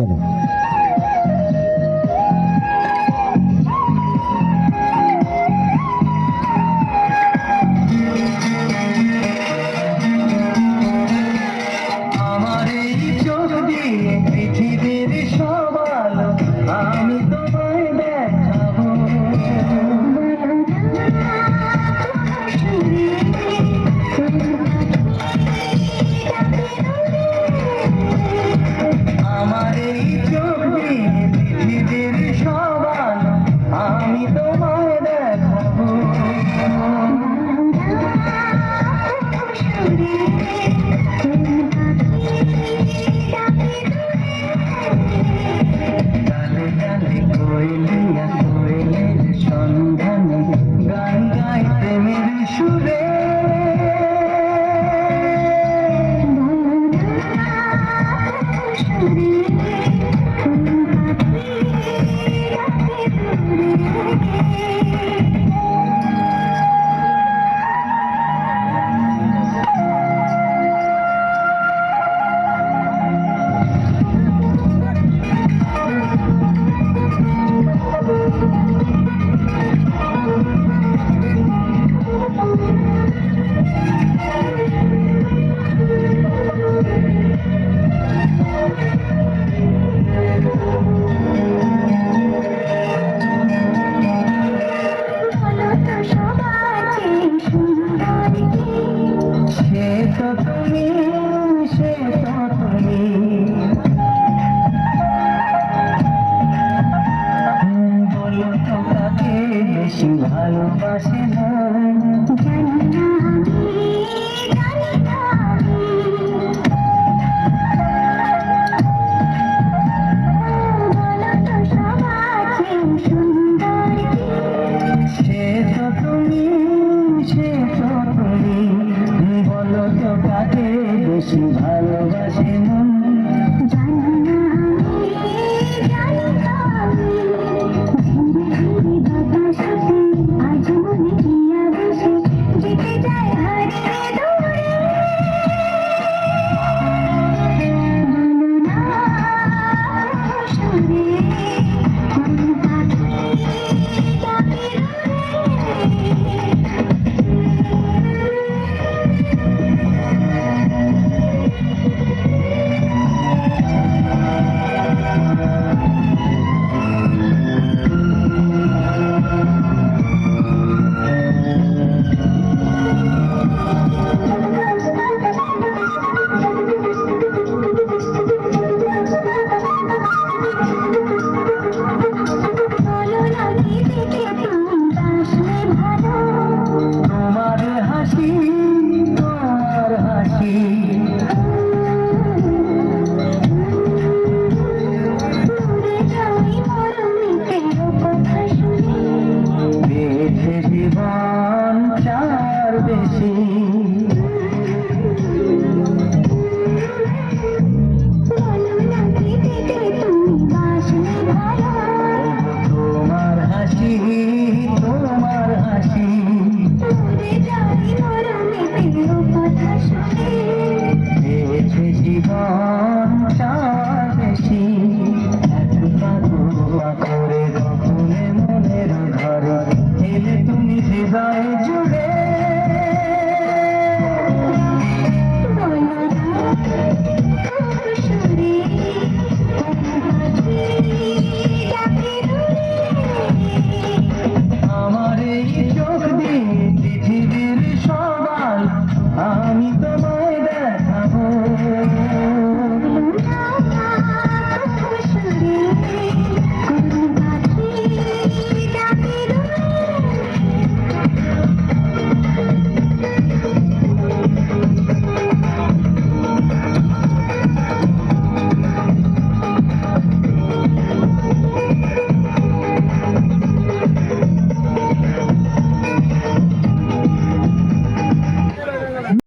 চলো আমি তোমায় সন্ধানে গান গাই প্রেমের সুরে। বেশি ভালোবাসি মন